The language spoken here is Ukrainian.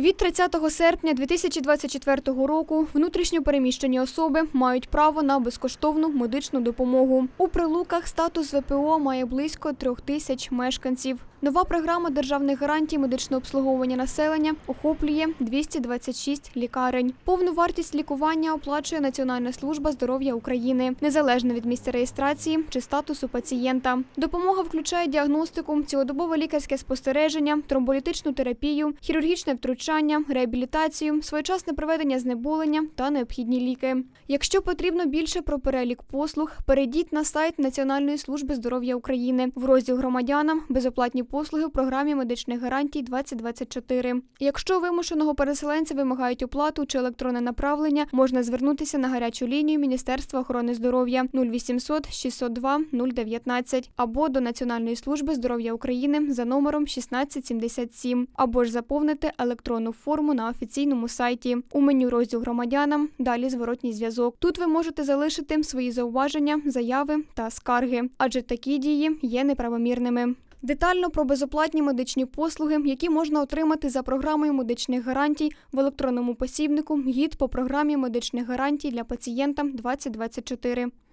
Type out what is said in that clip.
Від 30 серпня 2024 року внутрішньо переміщені особи мають право на безкоштовну медичну допомогу. У прилуках статус ВПО має близько трьох тисяч мешканців. Нова програма державних гарантій медичного обслуговування населення охоплює 226 лікарень. Повну вартість лікування оплачує Національна служба здоров'я України, незалежно від місця реєстрації чи статусу пацієнта. Допомога включає діагностику, цілодобове лікарське спостереження, тромболітичну терапію, хірургічне втручання, реабілітацію, своєчасне проведення знеболення та необхідні ліки. Якщо потрібно більше про перелік послуг, перейдіть на сайт Національної служби здоров'я України в розділ громадянам безоплатні послуги в програмі медичних гарантій 2024. Якщо вимушеного переселенця вимагають оплату чи електронне направлення, можна звернутися на гарячу лінію Міністерства охорони здоров'я 0800 602 019 або до Національної служби здоров'я України за номером 1677, або ж заповнити електронну форму на офіційному сайті. У меню розділ громадянам далі зворотній зв'язок. Тут ви можете залишити свої зауваження, заяви та скарги, адже такі дії є неправомірними. Детально про безоплатні медичні послуги, які можна отримати за програмою медичних гарантій в електронному посібнику гід по програмі медичних гарантій для пацієнта 2024.